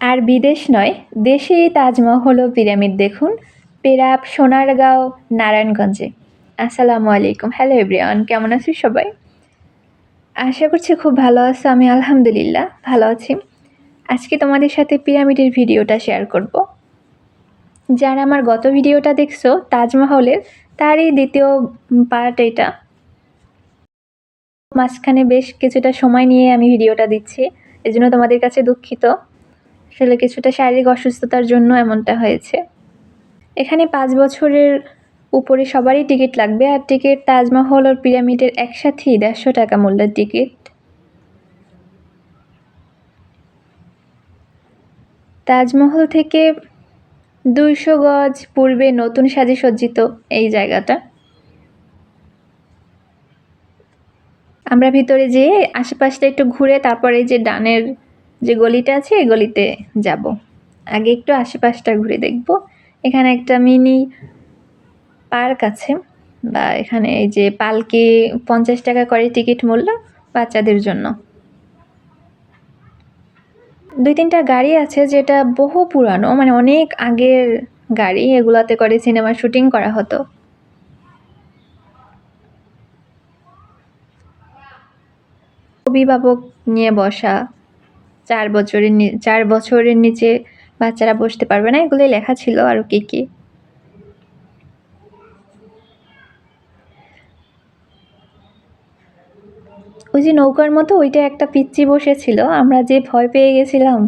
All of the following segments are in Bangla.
আর বিদেশ নয় দেশেই তাজমহল ও পিরামিড দেখুন। পেরাব, সোনারগাঁও, নারায়ণগঞ্জে। আসসালামু আলাইকুম। হ্যালো এভরিওয়ান কেমন আছি সবাই? আশা করছি খুব ভালো আছো। আমি আলহামদুলিল্লাহ ভালো আছি। আজকে তোমাদের সাথে পিরামিডের ভিডিওটা শেয়ার করব। যারা আমার গত ভিডিওটা দেখছ, তাজমহলের, তারই দ্বিতীয় পার্ট এটা। মাঝখানে বেশ কিছুটা সময় নিয়ে আমি ভিডিওটা দিচ্ছি। এজন্য তোমাদের কাছে দুঃখিত। আসলে কিছুটা শারীরিক অসুস্থতার জন্য এমনটা হয়েছে। এখানে পাঁচ বছরের উপরে সবারই টিকিট লাগবে, আর টিকিট তাজমহল আর পিরামিডের একসাথেই দেড়শো টাকা মূল্যের টিকিট। তাজমহল থেকে দুইশো গজ পূর্বে নতুন সাজে সজ্জিত এই জায়গাটা। আমরা ভিতরে যেয়ে আশেপাশটা একটু ঘুরে তারপরে যে ডানের যে গলিটা আছে এই গলিতে যাব। আগে একটু আশেপাশটা ঘুরে দেখব। এখানে একটা মিনি পার্ক আছে বা এখানে এই যে পালকি পঞ্চাশ টাকা করে টিকিট মূল্য বাচ্চাদের জন্য। দুই তিনটা গাড়ি আছে যেটা বহু পুরানো মানে অনেক আগের গাড়ি, এগুলাতে করে সিনেমার শুটিং করা হতো। অভিভাবক নিয়ে বসা চার বছরের চার বছরের নিচে বাচ্চারা বসতে পারবে না, এগুলোই লেখা ছিল আরও কী কী। ওই যে নৌকার মতো ওইটা একটা পিচ্চি বসেছিল, আমরা যে ভয় পেয়ে গেছিলাম,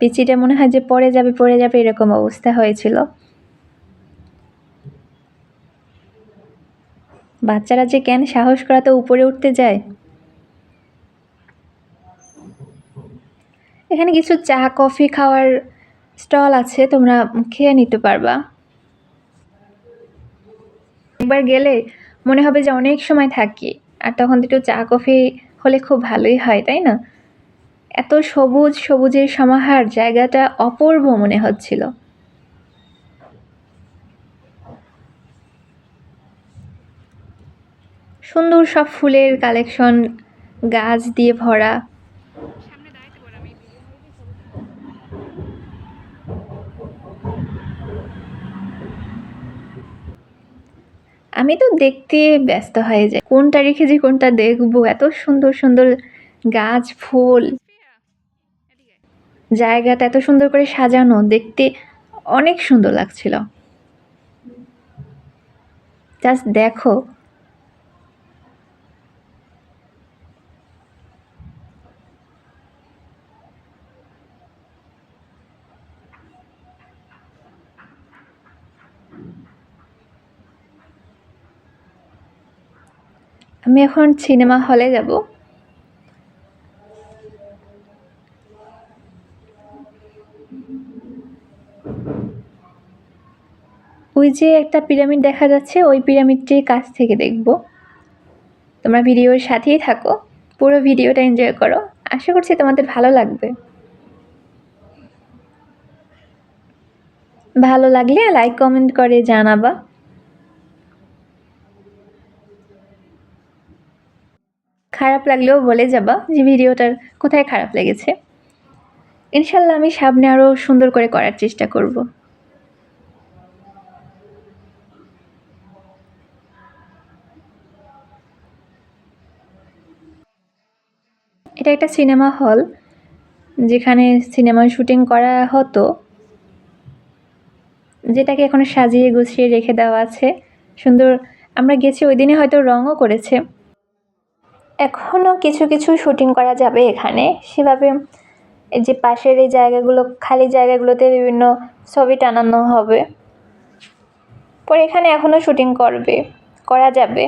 পিচ্চিটা মনে হয় যে পড়ে যাবে পড়ে যাবে, এরকম অবস্থা হয়েছিল। বাচ্চারা যে কেন সাহস করাতে উপরে উঠতে যায় এখানে কিছু চা, কফি খাওয়ার স্টল আছে, তোমরা খেয়ে নিতে পারবা। একবার গেলে মনে হবে যে অনেক সময় থাকি, আর তখন একটু চা, কফি হলে খুব ভালোই হয়, তাই না? এত সবুজ, সবুজের সমাহার, জায়গাটা অপূর্ব মনে হচ্ছিল। সুন্দর সব ফুলের কালেকশন গাছ দিয়ে ভরা আমি তো দেখতে ব্যস্ত হয়ে যাই। কোনটা রেখে যে কোনটা দেখব? এত সুন্দর সুন্দর গাছ, ফুল। জায়গাটা এত সুন্দর করে সাজানো, দেখতে অনেক সুন্দর লাগছিল। জাস্ট দেখো। আমি এখন সিনেমা হলে যাব। ওই যে একটা পিরামিড দেখা যাচ্ছে, ওই পিরামিডটির কাছ থেকে দেখব। তোমরা ভিডিওর সাথেই থাকো, পুরো ভিডিওটা এনজয় করো। আশা করছি তোমাদের ভালো লাগবে। ভালো লাগলে লাইক কমেন্ট করে জানাবা। খারাপ লাগলেও বলে যাবা যে ভিডিওটার কোথায় খারাপ লেগেছে। ইনশাল্লাহ আমি সামনে আরও সুন্দর করে করার চেষ্টা করব। এটা একটা সিনেমা হল, যেখানে সিনেমার শুটিং করা হতো। যেটাকে এখন সাজিয়ে গুছিয়ে রেখে দেওয়া আছে। সুন্দর, আমরা গেছি ওই দিনে হয়তো রঙও করেছে। এখনও কিছু কিছু শুটিং করা যাবে এখানে। সেভাবে এই যে পাশের এই জায়গাগুলো, খালি জায়গাগুলোতে বিভিন্ন ছবি টানানো হবে। পরে এখানে এখনও শুটিং করবে, করা যাবে।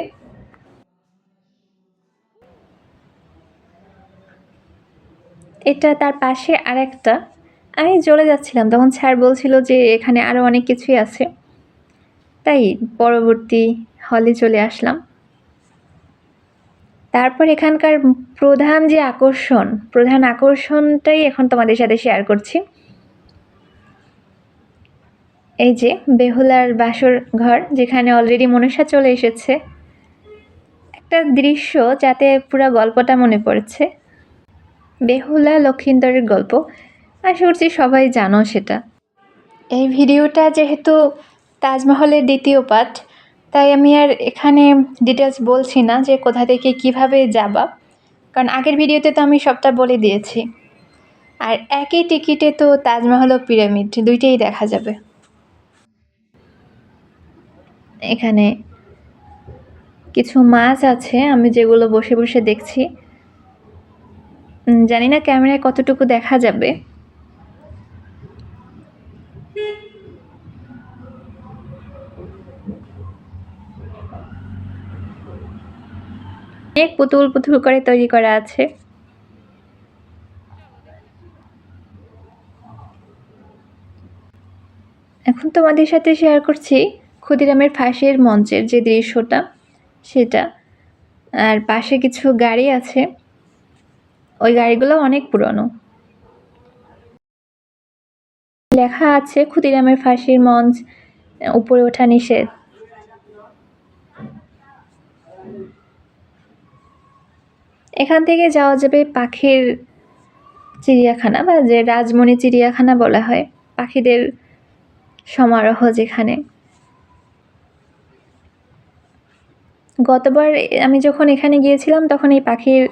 এটা তার পাশে আরেকটা। আমি চলে যাচ্ছিলাম, তখন স্যার বলছিল যে এখানে আরও অনেক কিছুই আছে। তাই পরবর্তী হলে চলে আসলাম। তারপর এখানকার প্রধান যে আকর্ষণ, প্রধান আকর্ষণটাই এখন তোমাদের সাথে শেয়ার করছি। এই যে বেহুলার বাসর ঘর, যেখানে অলরেডি মনসা চলে এসেছে। একটা দৃশ্য যাতে পুরো গল্পটা মনে পড়ছে। বেহুলা লক্ষিন্দরের গল্প। আশা করছি সবাই জানো সেটা। এই ভিডিওটা যেহেতু তাজমহলের দ্বিতীয় পার্ট তাই আমি আর এখানে ডিটেলস বলছি না যে কোথা থেকে কীভাবে যাবা। কারণ আগের ভিডিওতে তো আমি সবটা বলে দিয়েছি। আর একই টিকিটে তো তাজমহল ও পিরামিড দুইটাই দেখা যাবে। এখানে কিছু মাছ আছে, আমি যেগুলো বসে বসে দেখছি। জানি না ক্যামেরায় কতটুকু দেখা যাবে। অনেক পুতুল পুতুল করে তৈরি করা আছে। এখন তোমাদের সাথে শেয়ার করছি ক্ষুদিরামের ফাঁসির মঞ্চের যে দৃশ্যটা, সেটা। আর পাশে কিছু গাড়ি আছে। ওই গাড়িগুলো অনেক পুরনো। লেখা আছে ক্ষুদিরামের ফাঁসির মঞ্চ, উপরে ওঠা নিষেধ। এখান থেকে যাওয়া যাবে পাখির চিড়িয়াখানা বা যে রাজমণি চিড়িয়াখানা বলা হয়, পাখিদের সমারোহ যেখানে। গতবার আমি যখন এখানে গিয়েছিলাম, তখন এই পাখির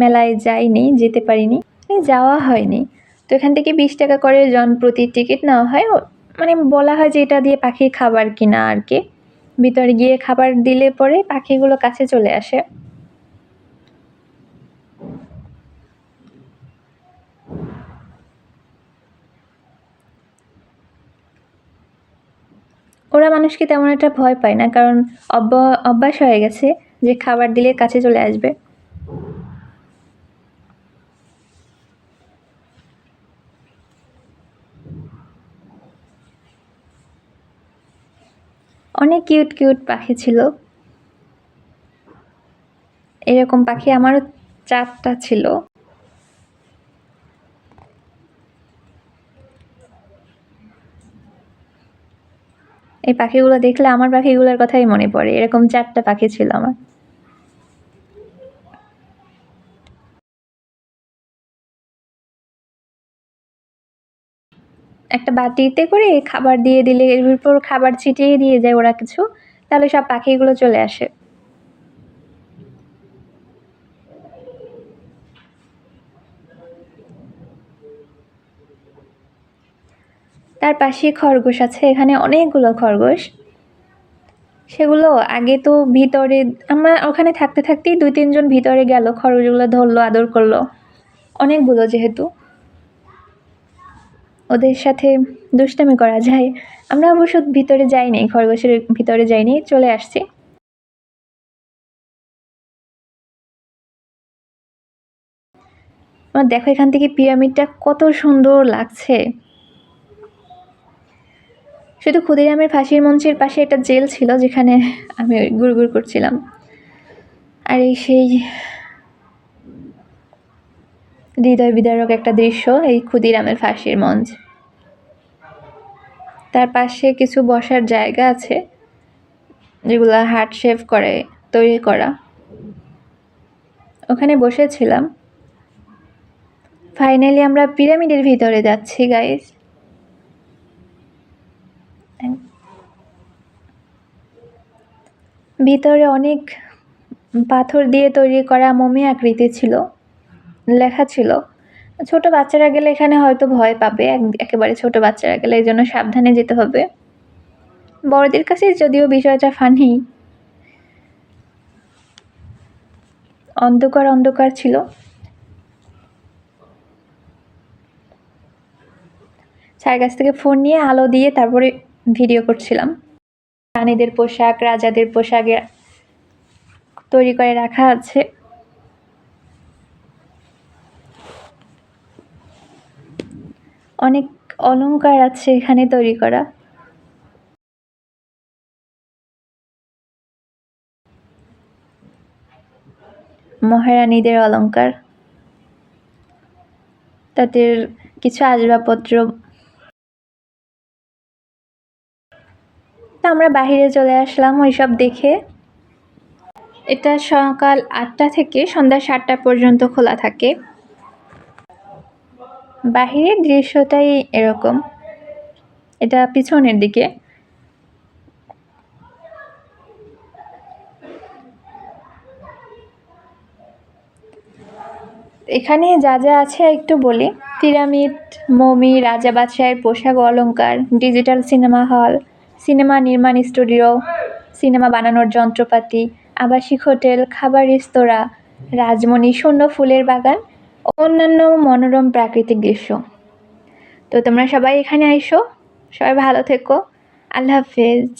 মেলায় যাইনি, যেতে পারিনি। এই যাওয়া হয়নি। তো এখান থেকে বিশ টাকা করে জন প্রতি টিকিট নেওয়া হয়। মানে বলা হয় যে এটা দিয়ে পাখির খাবার কিনা আর কি। ভিতরে গিয়ে খাবার দিলে পরে পাখিগুলো কাছে চলে আসে। ওরা মানুষকে তেমন একটা ভয় পায় না, কারণ অভ্য- অভ্যাস হয়ে গেছে যে খাবার দিলে কাছে চলে আসবে। অনেক কিউট কিউট পাখি ছিল। এরকম পাখি আমারও চারটা ছিল। এই পাখিগুলো দেখলে আমার পাখিগুলোর কথাই মনে পড়ে। এরকম চারটা পাখি ছিল আমার। একটা বাটিতে করে খাবার দিয়ে দিলে এর উপর খাবার ছিটিয়ে দিয়ে যায় ওরা কিছু, তাহলে সব পাখিগুলো চলে আসে। তার পাশে খরগোশ আছে, এখানে অনেকগুলো খরগোশ। সেগুলো আগে তো ভিতরে, আমরা ওখানে থাকতে থাকতেই দুই তিনজন ভিতরে গেল, খরগোশগুলো ধরলো, আদর করল। অনেকগুলো যেহেতু। ওদের সাথে দুষ্টামি করা যায়। আমরা অবশ্য ভিতরে যাইনি, খরগোশের ভিতরে যাইনি, চলে আসছি। দেখো এখান থেকে পিরামিডটা কত সুন্দর লাগছে। শুধু ক্ষুদিরামের ফাঁসির মঞ্চের পাশে একটা জেল ছিল যেখানে আমি ওই গুড়গুড় করছিলাম। আর এই সেই হৃদয় বিদারক একটা দৃশ্য, এই ক্ষুদিরামের ফাঁসির মঞ্চ। তার পাশে কিছু বসার জায়গা আছে, যেগুলো হার্ট শেভ করে, তৈরি করা। ওখানে বসেছিলাম। ফাইনালি আমরা পিরামিডের ভিতরে যাচ্ছি গাইজ ভিতরে অনেক পাথর দিয়ে তৈরি করা মমি আকৃতি ছিল, লেখা ছিল। ছোট বাচ্চারা গেলে এখানে হয়তো ভয় পাবে, এক- একেবারে ছোট বাচ্চারা গেলে এই জন্য সাবধানে যেতে হবে। বড়দের কাছে যদিও বিষয়টা ফানি অন্ধকার অন্ধকার ছিল। স্যার কাছ থেকে ফোন নিয়ে আলো দিয়ে তারপরে ভিডিও করছিলাম। রানীদের পোশাক, রাজাদের পোশাকে তৈরি করে রাখা আছে। অনেক অলংকার আছে এখানে তৈরি করা। মহারানীদের অলংকার। তাদের কিছু আসবাবপত্র আমরা বাইরে চলে আসলাম ওইসব দেখে। এটা সকাল আটটা থেকে সন্ধ্যা সাতটা পর্যন্ত খোলা থাকে। বাহিরের দৃশ্যটাই এরকম। এটা পিছনের দিকে। এখানে যা যা আছে একটু বলি। পিরামিড, মমি, রাজা বাদশাহের পোশাক অলঙ্কার ডিজিটাল সিনেমা হল সিনেমা নির্মাণ স্টুডিও, সিনেমা বানানোর যন্ত্রপাতি, আবাসিক হোটেল, খাবার রেস্তোরাঁ, রাজমণি শূন্য ফুলের বাগান, অন্যান্য মনোরম প্রাকৃতিক দৃশ্য। তো তোমরা সবাই এখানে আইসো, সবাই ভালো থেকো। আল্লাহ হাফেজ।